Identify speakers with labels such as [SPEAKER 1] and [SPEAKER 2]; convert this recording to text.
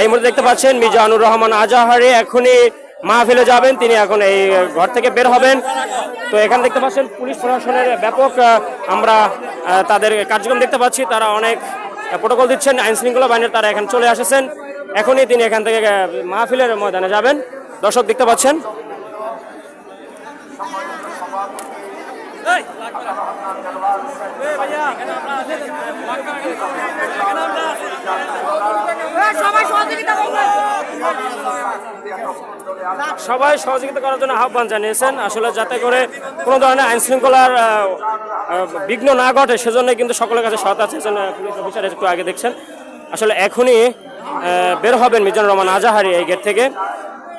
[SPEAKER 1] এই মুহূর্তে দেখতে পাচ্ছেন মিজানুর রহমান আজাহারি এখনই মাহফিলে যাবেন। তিনি এখন এই ঘর থেকে বের হবেন। তো এখানে দেখতে পাচ্ছেন পুলিশ প্রশাসনের ব্যাপক আমরা তাদের কার্যক্রম দেখতে পাচ্ছি। তারা অনেক প্রোটোকল দিচ্ছেন, আইন শৃঙ্খলা বাহিনীর তারা এখন চলে আসেছেন এখনই তিনি এখান থেকে মাহফিলের ময়দানে যাবেন। দর্শক দেখতে পাচ্ছেন।
[SPEAKER 2] করবে
[SPEAKER 1] সবাই সহযোগিতা করার জন্য আহ্বান জানিয়েছেন। আসলে যাতে করে কোনো ধরনের আইন শৃঙ্খলার বিঘ্ন না ঘটে সেজন্য কিন্তু সকলের কাছে সহায়তা চেয়েছেন পুলিশ অফিসার একটু আগে দেখছেন। আসলে এখনই বের হবেন মিজানুর রহমান আজাহারি এই গেট থেকে।